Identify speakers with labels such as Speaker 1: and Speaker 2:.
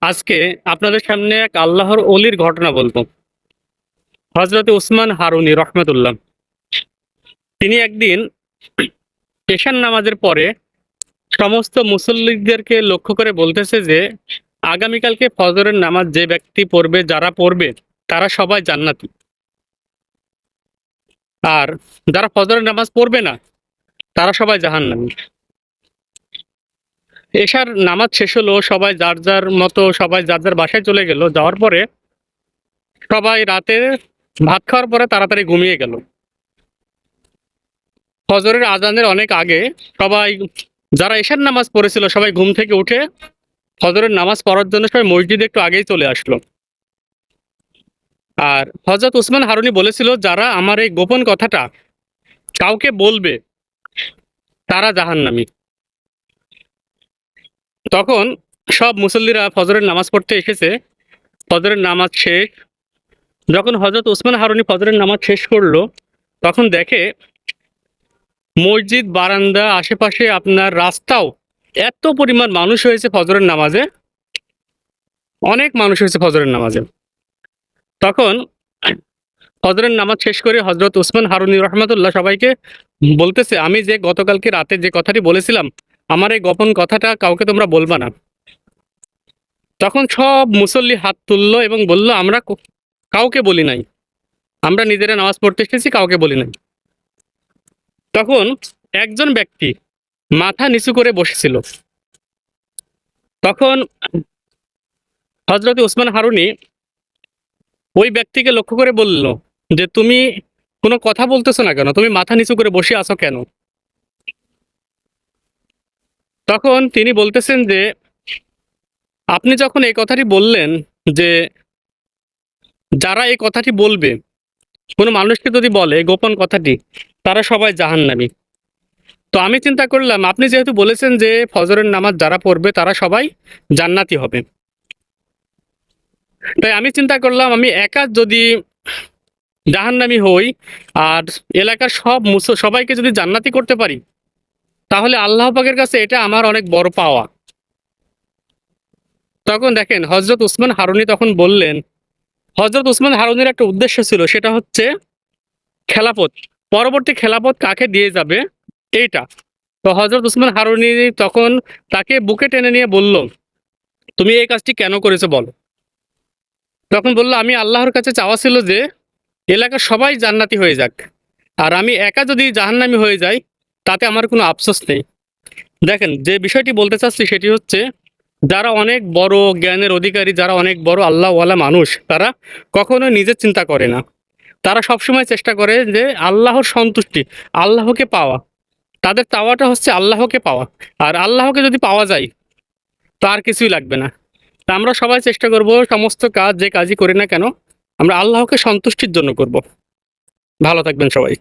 Speaker 1: আজকে আপনাদের সামনে এক আল্লাহর অলির ঘটনা বলব। হজরত উসমান হারুনি রহমতুল্লাহ। তিনি একদিন পেশার নামাজের পরে সমস্ত মুসল্লিদেরকে লক্ষ্য করে বলতেছে যে, আগামীকালকে ফজরের নামাজ যে ব্যক্তি পড়বে, যারা পড়বে, তারা সবাই জান্নাতি। আর যারা ফজরের নামাজ পড়বে না, তারা সবাই জাহান্নামী। এশার নামাজ শেষ হলো, সবাই যার যার মতো সবাই যার যার বাসায় চলে গেল। যাওয়ার পরে সবাই রাতে ভাত খাওয়ার পরে তাড়াতাড়ি ঘুমিয়ে গেল। ফজরের আজানের অনেক আগে সবাই, যারা এশার নামাজ পড়েছিল, সবাই ঘুম থেকে উঠে ফজরের নামাজ পড়ার জন্য সবাই মসজিদে একটু আগেই চলে আসলো। আর হজরত উসমান হারুনি বলেছিল, যারা আমার এই গোপন কথাটা কাউকে বলবে, তারা জাহান্নামী। তখন সব মুসল্লিরা ফজরের নামাজ পড়তে এসেছে। ফজরের নামাজ শেষ। যখন হজরত উসমান হারুনি ফজরের নামাজ শেষ করল, তখন দেখে, মসজিদ, বারান্দা, আশেপাশে আপনার রাস্তাও এত পরিমাণ মানুষ হয়েছে ফজরের নামাজে। অনেক মানুষ হয়েছে ফজরের নামাজে। তখন ফজরের নামাজ শেষ করে হজরত উসমান হারুনি রহমতুল্লাহ সবাইকে বলতেছে, আমি যে গতকালকে রাতে যে কথাটি বলেছিলাম আমার এই গোপন কথাটা কাউকে তোমরা বলবা না। তখন সব মুসল্লি হাত তুললো এবং বলল, আমরা কাউকে বলি নাই। আমরা নিজেরা নামাজ পড়তে এসেছি, কাউকে বলি নাই। তখন একজন ব্যক্তি মাথা নিচু করে বসেছিল। তখন হজরত উসমান হারুনি ওই ব্যক্তিকে লক্ষ্য করে বলল যে, তুমি কোনো কথা বলতেছো না কেন? তুমি মাথা নিচু করে বসে আছো কেন? তখন তিনি বলতেছেন যে, আপনি যখন এই কথাটি বললেন যে, যারা এই কথাটি বলবে, কোনো মানুষকে যদি বলে গোপন কথাটি, তারা সবাই জাহান্নামী। তো আমি চিন্তা করলাম, আপনি যেহেতু বলেছেন যে, ফজরের নামাজ যারা পড়বে, তারা সবাই জান্নাতি হবে। তাই আমি চিন্তা করলাম, আমি একা যদি জাহান্নামি হই, আর এলাকার সব মুস- সবাইকে যদি জান্নাতি করতে পারি তাহলে আল্লাহ পাকের কাছে এটা আমার অনেক বড় পাওয়া। তখন দেখেন হজরত উসমান হারুনি তখন বললেন হজরত উসমান হারুনির একটা উদ্দেশ্য ছিল, সেটা হচ্ছে খেলাপথ পরবর্তী খেলাপথ কাকে দিয়ে যাবে? এইটা। তো হজরত উসমান হারুনি তখন তাকে বুকে টেনে নিয়ে বলল, তুমি এই কাজটি কেন করেছ বলো? তখন বলল, আমি আল্লাহর কাছে চাওয়া ছিল যে, এলাকার সবাই জান্নাতি হয়ে যাক। আর আমি একা যদি জাহান্নামি হয়ে যাই তাতে আমার কোনো আফসোস নেই। দেখেন, যে বিষয়টি বলতে চাচ্ছি সেটি হচ্ছে, যারা অনেক বড় জ্ঞানের অধিকারী, যারা অনেক বড় আল্লাহওয়ালা মানুষ, তারা কখনো নিজের চিন্তা করে না। তারা সবসময় চেষ্টা করে যে আল্লাহর সন্তুষ্টি, আল্লাহকে পাওয়া। তাদের চাওয়াটা হচ্ছে আল্লাহকে পাওয়া। আর আল্লাহকে যদি পাওয়া যায় তার কিছুই লাগবে না। তা আমরা সবাই চেষ্টা করব সমস্ত কাজ, যে কাজই করি না কেন, আমরা আল্লাহকে সন্তুষ্টির জন্য করব। ভালো থাকবেন সবাই।